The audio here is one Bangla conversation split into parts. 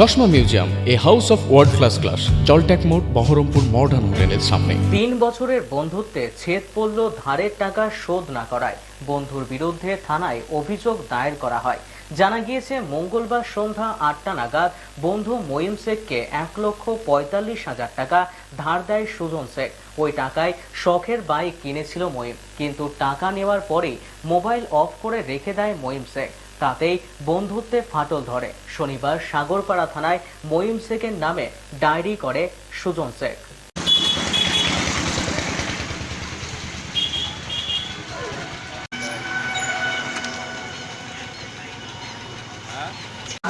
চশমা museum, a house of world class class জলট্যাক মোড়, বহরমপুর মডার্ন হোটেলের সামনে। তিন বছরের বন্ধুত্বে ছেদ পড়ল ধারের টাকা শোধ না করায়। বন্ধুর বিরুদ্ধে থানায় অভিযোগ দায়ের করা হয়। জানা গিয়েছে, মঙ্গলবার সন্ধ্যা আটটা নাগাদ বন্ধু মঈম শেখকে এক লক্ষ পঁয়তাল্লিশ হাজার টাকা ধার দেয় সুজন শেখ। ওই টাকায় শখের বাইক কিনেছিল মঈম, কিন্তু টাকা নেওয়ার পরেই মোবাইল অফ করে রেখে দেয় মঈম শেখ। তাতেই বন্ধুত্বে ফাটল ধরে। শনিবার সাগরপাড়া থানায় মঈম শেখের নামে ডায়েরি করে সুজন শেখ।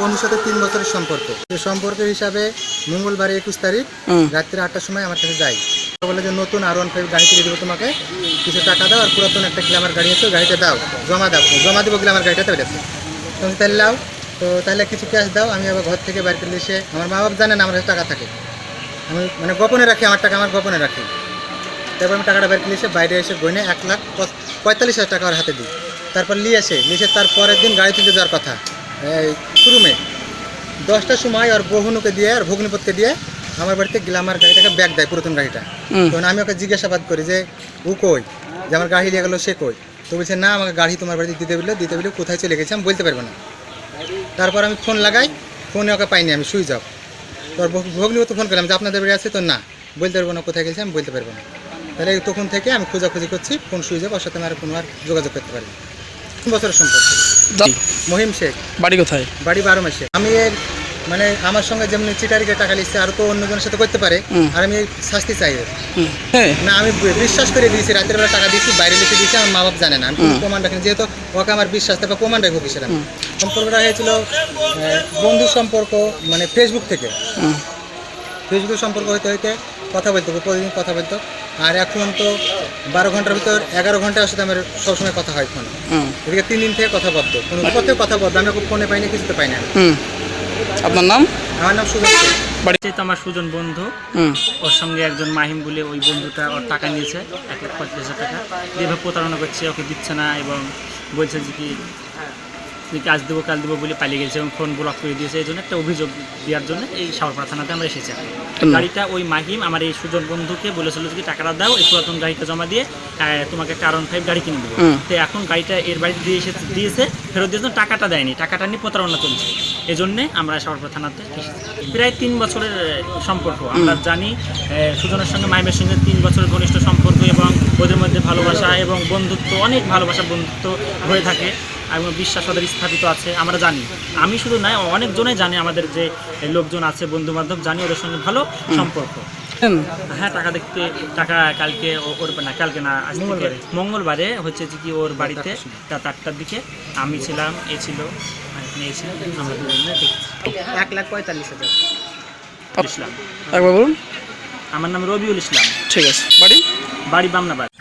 বন্ধুর সাথে তিন বছরের সম্পর্ক। সে সম্পর্কের হিসাবে মঙ্গলবার একুশ তারিখ রাত্রি আটটার সময় আমার কাছে যাই বলে যে নতুন আর ওয়ান ফাইভ গাড়ি কিনে দেবো তোমাকে। কিছু টাকা দাও আর পুরাতন একটা গ্ল্যামার গাড়ি আছে গাড়িটা দাও, জমা দাও, জমা দেবো গ্ল্যামার গাড়িটা, তাহলে তুমি তাহলে লাও তো তাহলে কিছু ক্যাশ দাও, আমি আবার ঘর থেকে বাইরে এসে, আমার মা বাবা জানে না আমার টাকা থাকে। আমি মানে গোপনে রাখি, আমার টাকা আমার গোপনে রাখি। তারপর আমি টাকাটা বের করে এসে বাইরে এসে গইনে এক লাখ পঁয়তাল্লিশ হাজার টাকা হাতে দিই। তারপর নিয়ে এসে নিয়ে এসে তার পরের দিন গাড়ি তুলতে যাওয়ার কথা। এই শুরুমে দশটার সময় আর বহুনুকে দিয়ে আর ভগ্নিপতকে দিয়ে আমার বাড়িতে গ্লামার গাড়িটাকে ব্যাগ দেয় পুরাতন গাড়িটা। তখন আমি ওকে জিজ্ঞাসাবাদ করি যে ও কই? যে আমার গাড়ি নিয়ে গেলো সে কই? তো বলছে না আমাকে গাড়ি তোমার বাড়িতে দিতে বলল দিতে বলল কোথায় চলে গেছে আমি বলতে পারব না। তারপর আমি ফোন লাগাই ফোনে ওকে পাইনি আমি সুইচ অফ। তোর ভগ্নিপত ফোন করলাম যে আপনাদের বাড়ি আছে? তো না বলতে পারব না কোথায় গেছে আমি বলতে পারব না। তাহলে তখন থেকে আমি খোঁজাখুঁজি করছি ফোন সুইচ অফ ওর সাথে আমি আর কোনো আর যোগাযোগ করতে পারি বছরের সম্পর্ক। মহিম শেখ। বাড়ি কোথায়? বাড়ি বারো মাসে। আমি এর মানে আমার সঙ্গে যেমনি চিটারিকে টাকা লিখছে আর তো অন্যজনের সাথে করতে পারে আর আমি শাস্তি চাই। হ্যাঁ। না আমি বিশ্বাস করে দিয়েছি রাতের বেলা টাকা দিয়েছি বাইরে লিখে দিয়েছি আমার মা বাপ জানে না। আমি প্রমাণ রাখিনি যেহেতু ওকে আমার বিশ্বাস তারপর প্রমাণ রাখব কিসের আমি। সম্পর্কটা হয়েছিল বন্ধু সম্পর্ক মানে ফেসবুক থেকে। ফেসবুকের সম্পর্ক হইতে হইতে কথা বলতো প্রতিদিন কথা বলতো আর এখন তো বারো ঘণ্টার ভিতর এগারো ঘণ্টা সাথে আমার সবসময় কথা হয় ফোনে। এদিকে তিন দিন থেকে কথা বলতো কোনো কথা বলতো আমি ফোনে পাইনি কিছুতে পাই না। আপনার নাম? আমার নাম সুজন বাড়িতে তো আমার সুজন বন্ধু। হুম। ওর সঙ্গে একজন মাহিম বলে ওই বন্ধুটা ওর টাকা নিয়েছে এক লাখ পঁয়ত্রিশ হাজার টাকা। যেভাবে প্রতারণা করছে ওকে দিচ্ছে না এবং বলছে যে কি যে আজ দেবো কাল দেবো বলে পালিয়ে গেছে এবং ফোন ব্লক করে দিয়েছে এই জন্য একটা অভিযোগ দেওয়ার জন্য এই সাগরপাড়া থানাতে আমরা এসেছি গাড়িটা ওই মাহিম আমার এই সুজন বন্ধুকে বলেছিল যে টাকাটা দাও এই পুরাতন গাড়িটা জমা দিয়ে তোমাকে একটা আরন ফাইভ গাড়ি কিনে দেবো। তো এখন গাড়িটা এর বাড়িতে দিয়ে এসে দিয়েছে ফেরত দিয়েছে টাকাটা দেয়নি টাকাটা নিয়ে প্রতারণা চলছে। এই জন্যে আমরা সাগরপাড়া থানাতে এসেছি। প্রায় তিন বছরের সম্পর্ক আমরা জানি সুজনের সঙ্গে মাইমের সঙ্গে তিন বছরের ঘনিষ্ঠ সম্পর্ক এবং ওদের মধ্যে ভালোবাসা এবং বন্ধুত্ব অনেক ভালোবাসা বন্ধুত্ব হয়ে থাকে। এবং বিশ্বাস ওদের স্থাপিত আছে আমরা জানি। আমি শুধু নয় অনেকজনে জানে আমাদের যে লোকজন আছে বন্ধু বান্ধব জানি ওদের সঙ্গে ভালো সম্পর্ক। হ্যাঁ টাকা দেখতে টাকা কালকে ও- ওর না কালকে না আজ মঙ্গলবারে। হচ্ছে যে কি ওর বাড়িতে রাত আটটার দিকে আমি ছিলাম এ ছিল আর ছিল আমরা দুজনে দেখছি। এক লাখ পঁয়তাল্লিশ হাজার। ইসলাম। একবার বলুন। আমার নাম রবিউল ইসলাম। ঠিক আছে। বাড়ি? বাড়ি বামনাবাদ